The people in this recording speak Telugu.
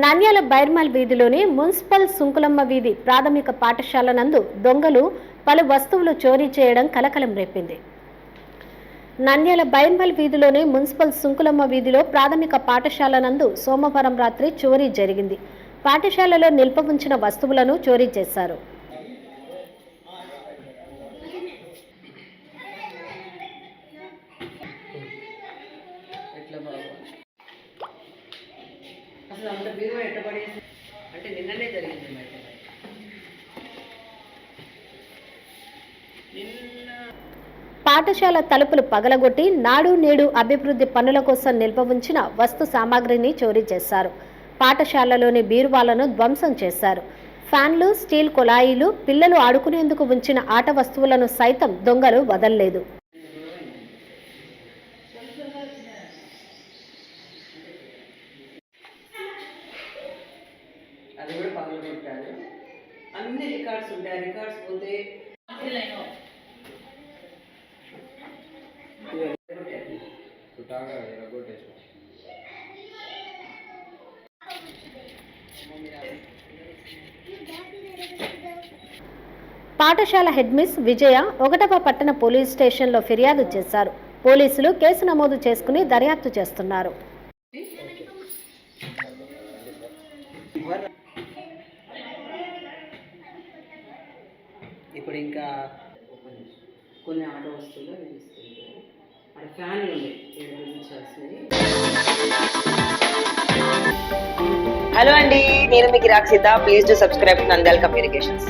నంద్యాల బైర్మల్ వీధిలోని మున్సిపల్ సుంకులమ్మ వీధి ప్రాథమిక పాఠశాల నందు దొంగలు పలు వస్తువులు చోరీ చేయడం కలకలం రేపింది. నంద్యాల బైర్మల్ వీధిలోని మున్సిపల్ సుంకులమ్మ వీధిలో ప్రాథమిక పాఠశాల నందు సోమవారం రాత్రి చోరీ జరిగింది. పాఠశాలలో నిల్ప ఉంచిన వస్తువులను చోరీ చేశారు. అసలు అంత బీరువా ఎట్ట అంటే నిన్ననే జరిగింది మరి పాఠశాల తలుపులు పగలగొట్టి నాడు నేడు అభివృద్ధి పనుల కోసం నిల్వ ఉంచిన వస్తు సామాగ్రిని చోరీ చేశారు. పాఠశాలలోని బీరువాలను ధ్వంసం చేశారు. ఫ్యాన్లు స్టీల్ కుళాయిలు పిల్లలు ఆడుకునేందుకు ఉంచిన ఆట వస్తువులను సైతం దొంగలు వదల్లేదు. అది కూడా పగలు కొట్టారు అన్ని రికార్డ్స్ ఉంటాయి. ఆ రికార్డ్స్ పోతే పాఠశాల హెడ్ మిస్ విజయ ఒకటవ పట్టణ పోలీస్ స్టేషన్లో ఫిర్యాదు చేశారు. పోలీసులు కేసు నమోదు చేసుకుని దర్యాప్తు చేస్తున్నారు. ఇప్పుడు ఇంకా కొన్ని ఆట వస్తువులు నిలుస్తుంటాయి అక్కడ ఫ్యాన్లు ఉన్నాయి ఏడు గురించాల్సినవి హలో అండి నేను మీకు Rakshita please to subscribe Nandal communications